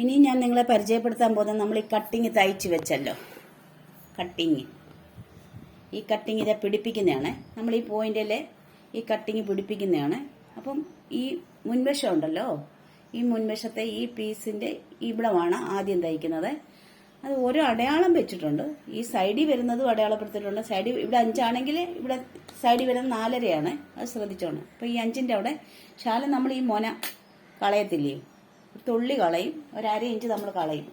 ഇനി ഞാൻ നിങ്ങളെ പരിചയപ്പെടുത്താൻ പോകുന്നത് നമ്മൾ ഈ കട്ടിങ് തയ്ച്ച് വെച്ചല്ലോ. കട്ടിങ് ഈ കട്ടിങ് ഇതെ പിടിപ്പിക്കുന്നതാണ്. നമ്മൾ ഈ പോയിന്റിൽ ഈ കട്ടിങ് പിടിപ്പിക്കുന്നതാണ്. അപ്പം ഈ മുൻവശം ഉണ്ടല്ലോ. ഈ മുൻവശത്തെ ഈ പീസിന്റെ ഇവിടമാണ് ആദ്യം തയ്ക്കുന്നത്. അത് ഓരോ അടയാളം വെച്ചിട്ടുണ്ട്. ഈ സൈഡിൽ വരുന്നതും അടയാളപ്പെടുത്തിയിട്ടുണ്ട്. സൈഡിൽ ഇവിടെ അഞ്ചാണെങ്കിൽ ഇവിടെ സൈഡിൽ വരുന്നത് നാലരയാണ്. അത് ശ്രദ്ധിച്ചോണം. അപ്പോൾ ഈ അഞ്ചിന്റെ അവിടെ ശാലം നമ്മൾ ഈ മൊന കളയത്തില്ലേ? തുള്ളി കളയും. ഒരു അര ഇഞ്ച് നമ്മൾ കളയും.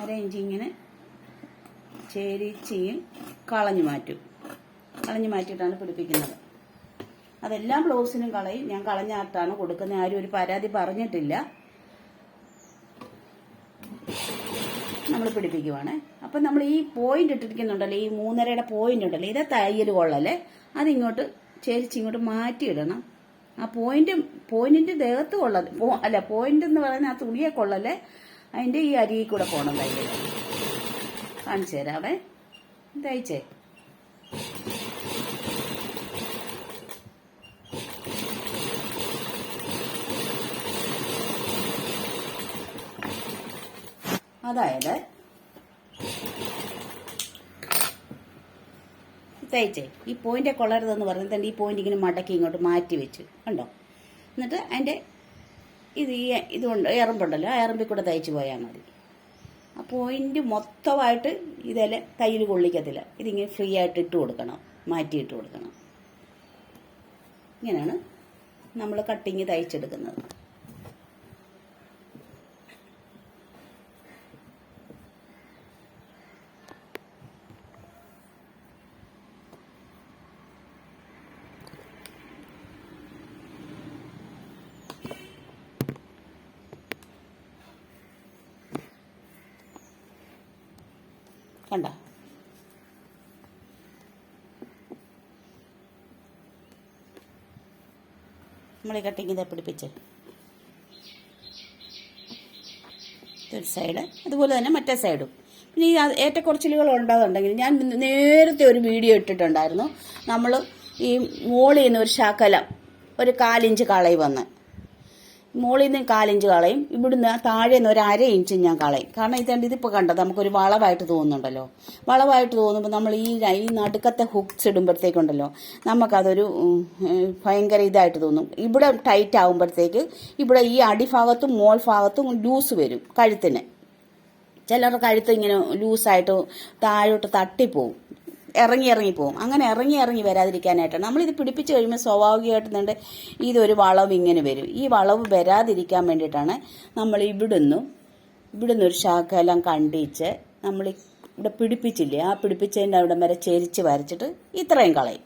അര ഇഞ്ച് ഇങ്ങനെ ചേരിച്ച് കളഞ്ഞു മാറ്റും. കളഞ്ഞു മാറ്റിയിട്ടാണ് പിടിപ്പിക്കുന്നത്. അതെല്ലാ ബ്ലൗസിനും കളയും. ഞാൻ കളഞ്ഞാട്ടാണ് കൊടുക്കുന്നത്. ആരും ഒരു പരാതി പറഞ്ഞിട്ടില്ല. നമ്മൾ പിടിപ്പിക്കുവാണ്. അപ്പം നമ്മൾ ഈ പോയിന്റ് ഇട്ടിരിക്കുന്നുണ്ടല്ലോ ഈ മൂന്നരയുടെ പോയിന്റ് ഉണ്ടല്ലോ ഇതേ തയ്യൽ കൊള്ളല്ലേ അതിങ്ങോട്ട് ചേരിച്ച് ഇങ്ങോട്ട് മാറ്റിയിടണം ആ പോയിന്റ് പോയിന്റിന്റെ ദേഹത്ത് കൊള്ളല്ലേ അല്ല പോയിന്റ് എന്ന് പറയുന്ന ആ തുണിയെ കൊള്ളല്ലേ അതിന്റെ ഈ അരിയിൽ കൂടെ പോകണം തയ്യൽ. കാണിച്ചു തരാവേ. തയ്ച്ചേ. അതായത് തേച്ചേ ഈ പോയിന്റ് കൊള്ളരുതെന്ന് പറഞ്ഞിട്ട് ഈ പോയിന്റ് ഇങ്ങനെ മടക്കി ഇങ്ങോട്ട് മാറ്റി വെച്ചു. കണ്ടോ? എന്നിട്ട് അതിന്റെ ഇത് ഈ ഇതുണ്ട് എറമ്പുണ്ടല്ലോ ആ എറമ്പിൽ കൂടെ തയ്ച്ചു പോയാൽ മതി. ആ പോയിന്റ് മൊത്തമായിട്ട് ഇതേലെ കയ്യിൽ കൊള്ളിക്കത്തില്ല. ഇതിങ്ങനെ ഫ്രീ ആയിട്ട് ഇട്ട് കൊടുക്കണം മാറ്റി ഇട്ട് കൊടുക്കണം. ഇങ്ങനെയാണ് നമ്മൾ കട്ടിങ് തയ്ച്ചെടുക്കുന്നത്. കണ്ട? നമ്മൾ ഈ കട്ടിങ് ഇതാ പിടിപ്പിച്ച്. ഒരു സൈഡ് അതുപോലെ തന്നെ മറ്റേ സൈഡും പിന്നെ ഈ ഏറ്റക്കുറച്ചിലുകൾ ഉണ്ടാകുന്നുണ്ടെങ്കിൽ ഞാൻ നേരത്തെ ഒരു വീഡിയോ ഇട്ടിട്ടുണ്ടായിരുന്നു. നമ്മൾ ഈ മോളിൽ നിന്ന് ഒരു ശകലം ഒരു കാലിഞ്ച് കളയി വന്ന്. മുകളിൽ നിന്ന് കാലിഞ്ച് കളയും ഇവിടുന്ന് താഴെ നിന്ന് ഒരു അര ഇഞ്ച് ഞാൻ കളയും. കാരണം ഇത് കണ്ട് ഇതിപ്പോൾ കണ്ടത് നമുക്കൊരു വളവായിട്ട് തോന്നുന്നുണ്ടല്ലോ. വളവായിട്ട് തോന്നുമ്പോൾ നമ്മൾ ഈ ഈ നടുക്കത്തെ ഹുക്സ് ഇടുമ്പോഴത്തേക്കുണ്ടല്ലോ നമുക്കതൊരു ഭയങ്കര ഇതായിട്ട് തോന്നും. ഇവിടെ ടൈറ്റ് ആകുമ്പോഴത്തേക്ക് ഇവിടെ ഈ അടിഭാഗത്തും മോൾ ഭാഗത്തും ലൂസ് വരും കഴുത്തിന്. ചിലരുടെ കഴുത്ത് ഇങ്ങനെ ലൂസായിട്ട് താഴോട്ട് തട്ടിപ്പോവും. ഇറങ്ങി ഇറങ്ങി പോകും. അങ്ങനെ ഇറങ്ങി ഇറങ്ങി വരാതിരിക്കാനായിട്ടാണ് നമ്മളിത് പിടിപ്പിച്ച് കഴിയുമ്പോൾ സ്വാഭാവികമായിട്ട് തന്നെ ഇതൊരു വളവ് ഇങ്ങനെ വരും. ഈ വളവ് വരാതിരിക്കാൻ വേണ്ടിയിട്ടാണ് നമ്മൾ ഇവിടുന്ന് ഇവിടുന്ന് ഒരു ശാഖയെല്ലാം കണ്ടിച്ച് നമ്മൾ ഇവിടെ പിടിപ്പിച്ചില്ലേ ആ പിടിപ്പിച്ചതിന്റെ അവിടെ വരെ ചെരിച്ച് വരച്ചിട്ട് ഇത്രയും കളയും.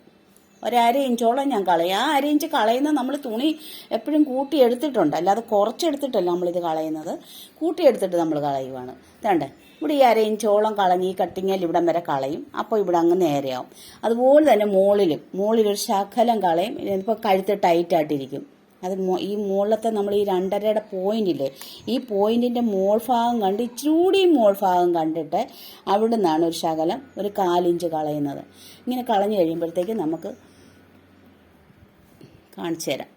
ഒരര ഇഞ്ചോളം ഞാൻ കളയും. ആ അര ഇഞ്ച് കളയുന്ന നമ്മൾ തുണി എപ്പോഴും കൂട്ടിയെടുത്തിട്ടുണ്ട് അല്ലാതെ കുറച്ചെടുത്തിട്ടല്ല നമ്മളിത് കളയുന്നത്. കൂട്ടിയെടുത്തിട്ട് നമ്മൾ കളയുവാണ്. വേണ്ടേ ഇവിടെ ഈ അര ഇഞ്ചോളം കളഞ്ഞ് ഈ കട്ടിങ്ങയിൽ ഇവിടം വരെ കളയും. അപ്പോൾ ഇവിടെ അങ്ങ് നേരെയാവും. അതുപോലെ തന്നെ മുകളിലും മുകളിലൊരു ശകലം കളയും. ഇപ്പോൾ കഴുത്ത് ടൈറ്റായിട്ടിരിക്കും അത് ഈ മുകളിലത്തെ നമ്മൾ ഈ രണ്ടരയുടെ പോയിന്റ് ഇല്ലേ ഈ പോയിന്റിന്റെ മോൾ ഭാഗം കണ്ട് ഇച്ചിരി മോൾ ഭാഗം കണ്ടിട്ട് അവിടെ നിന്നാണ് ഒരു ശകലം ഒരു കാലിഞ്ച് കളയുന്നത്. ഇങ്ങനെ കളഞ്ഞു കഴിയുമ്പോഴത്തേക്ക് നമുക്ക് കാണിച്ചു തരാം.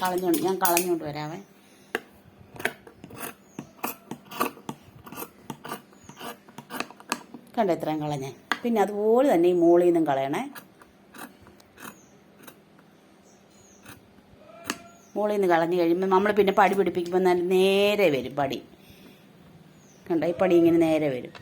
കളഞ്ഞോണ്ട് ഞാൻ കളഞ്ഞോണ്ട് വരാവേ. കണ്ടോ ഇത്രയും കളഞ്ഞേ പിന്നെ അതുപോലെ തന്നെ ഈ മോളിൽ നിന്നും കളയണേ. മുകളിൽ നിന്ന് കളഞ്ഞു കഴിയുമ്പോൾ നമ്മൾ പിന്നെ പടി പിടിപ്പിക്കുമ്പോൾ നല്ല നേരെ വരും പടി. കണ്ടോ? ഈ പടി ഇങ്ങനെ നേരെ വരും.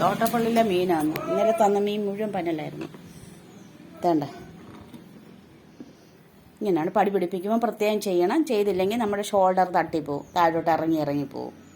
തോട്ടപ്പള്ളിയിലെ മീനാണ് ഇന്നലെ തന്ന മീൻ മുഴുവൻ പനലായിരുന്നു. തേണ്ട ഇങ്ങനെയാണ് പടി പിടിപ്പിക്കുമ്പോൾ പ്രത്യേകം ചെയ്യണം. ചെയ്തില്ലെങ്കിൽ നമ്മുടെ ഷോൾഡർ തട്ടിപ്പോവും. താഴോട്ട് ഇറങ്ങി ഇറങ്ങി പോവും.